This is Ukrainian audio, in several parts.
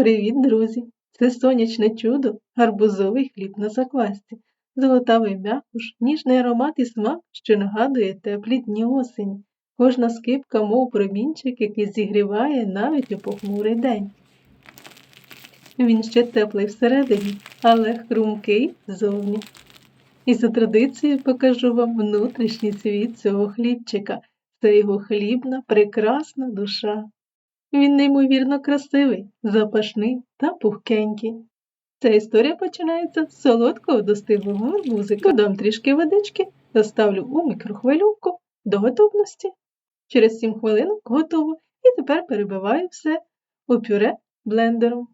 Привіт, друзі! Це сонячне чудо, гарбузовий хліб на заквасці, золотавий м'якуш, ніжний аромат і смак, що нагадує теплі дні осені. Кожна скипка, мов промінчик, який зігріває навіть у похмурий день. Він ще теплий всередині, але хрумкий ззовні. І за традицією покажу вам внутрішній світ цього хлібчика. Це його хлібна, прекрасна душа. Він неймовірно красивий, запашний та пухкенький. Ця історія починається з солодкого достиглого гарбузика. Додам трішки водички та ставлю у мікрохвильовку до готовності. Через 7 хвилинок готово і тепер перебиваю все у пюре блендером.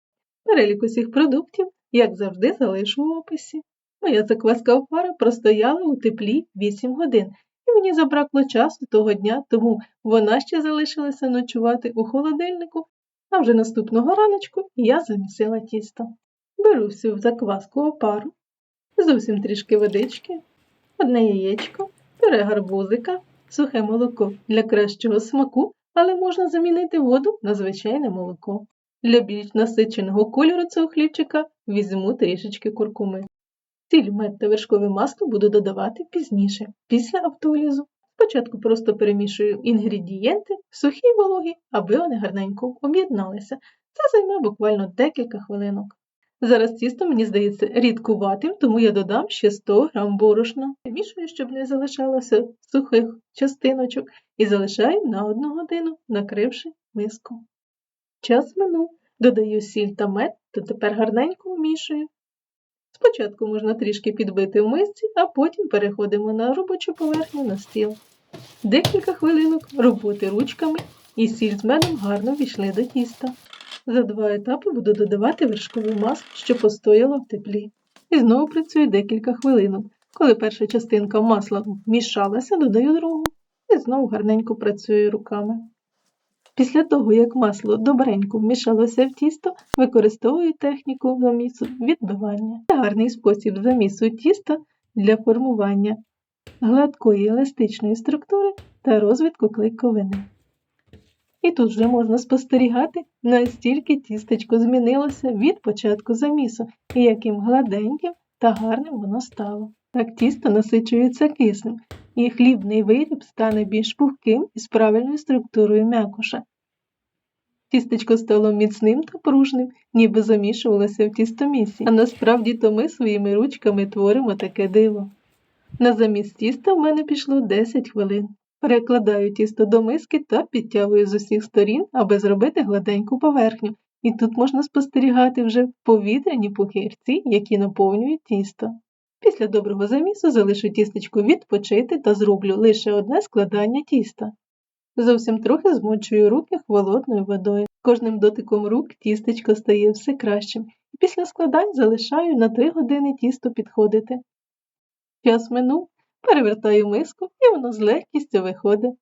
Перелік усіх продуктів, як завжди, залишу в описі. Моя закваска опара простояла у теплі 8 годин, і мені забракло часу того дня, тому вона ще залишилася ночувати у холодильнику, а вже наступного раночку я замісила тісто. Беру всю закваску опару, зовсім трішки водички, одне яєчко, пюре гарбузика, сухе молоко для кращого смаку, але можна замінити воду на звичайне молоко. Для більш насиченого кольору цього хлібчика візьму трішечки куркуми. Сіль, мед та вершкове масло буду додавати пізніше, після автолізу. Спочатку просто перемішую інгредієнти, сухі й вологі, аби вони гарненько об'єдналися. Це займе буквально декілька хвилинок. Зараз тісто, мені здається, рідкуватим, тому я додам ще 100 г борошна. Перемішую, щоб не залишалося сухих частиночок, і залишаю на одну годину, накривши миску. Час минув, додаю сіль та мед, то тепер гарненько вмішую. Спочатку можна трішки підбити в мисці, а потім переходимо на робочу поверхню на стіл. Декілька хвилинок роботи ручками і сіль з медом гарно війшли до тіста. За два етапи буду додавати вершкове масло, що постояло в теплі. І знову працюю декілька хвилинок. Коли перша частинка масла вмішалася, додаю другу і знову гарненько працюю руками. Після того, як масло добренько вмішалося в тісто, використовую техніку замісу відбивання. Це гарний спосіб замісу тіста для формування гладкої еластичної структури та розвитку клейковини. І тут вже можна спостерігати, настільки тістечко змінилося від початку замісу і яким гладеньким та гарним воно стало. Так тісто насичується киснем, і хлібний виріб стане більш пухким і з правильною структурою м'якуша. Тістечко стало міцним та пружним, ніби замішувалося в тістомісі, а насправді то ми своїми ручками творимо таке диво. На замість тіста в мене пішло 10 хвилин. Перекладаю тісто до миски та підтягую з усіх сторін, аби зробити гладеньку поверхню, і тут можна спостерігати вже повітряні пухирці, які наповнюють тісто. Після доброго замісу залишу тістечко відпочити та зроблю лише одне складання тіста. Зовсім трохи змочую руки холодною водою. Кожним дотиком рук тістечко стає все кращим, і після складань залишаю на 3 години тісто підходити. Час минув, перевертаю миску і воно з легкістю виходить.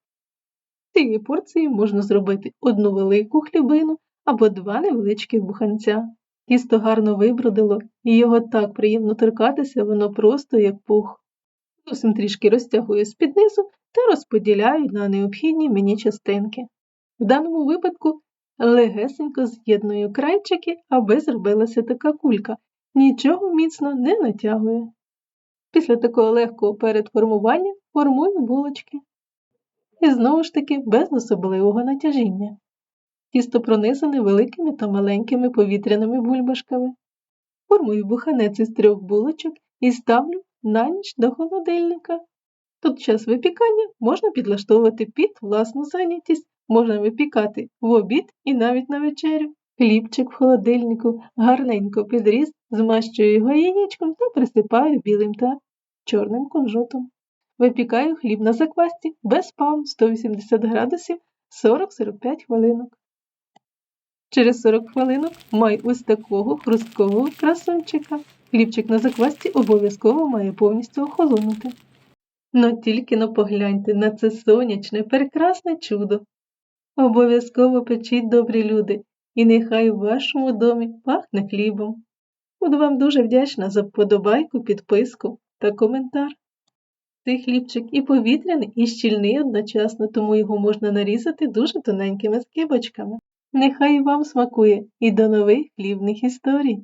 З цієї порції можна зробити одну велику хлібину або два невеличких буханця. Тісто гарно вибродило, і його так приємно торкатися, воно просто як пух. Зовсім трішки розтягую з-під низу та розподіляю на необхідні мені частинки. В даному випадку легесенько з'єдную крайчики, аби зробилася така кулька, нічого міцно не натягує. Після такого легкого передформування формую булочки. І знову ж таки без особливого натяжіння. Тісто пронизане великими та маленькими повітряними бульбашками. Формую буханець із трьох булочок і ставлю на ніч до холодильника. Тут час випікання можна підлаштовувати під власну зайнятість, можна випікати в обід і навіть на вечерю. Хлібчик в холодильнику гарненько підріз, змащую його яєчком та присипаю білим та чорним кунжутом. Випікаю хліб на заквасті без пам 180 градусів 40-45 хвилинок. Через 40 хвилинок маю ось такого хрусткого красунчика. Хлібчик на заквасті обов'язково має повністю охолонути. Ну тільки но погляньте на це сонячне, прекрасне чудо. Обов'язково печіть добрі люди, і нехай у вашому домі пахне хлібом. Буду вам дуже вдячна за вподобайку, підписку та коментар. Цей хлібчик і повітряний, і щільний одночасно, тому його можна нарізати дуже тоненькими скибочками. Нехай вам смакує і до нових хлібних історій!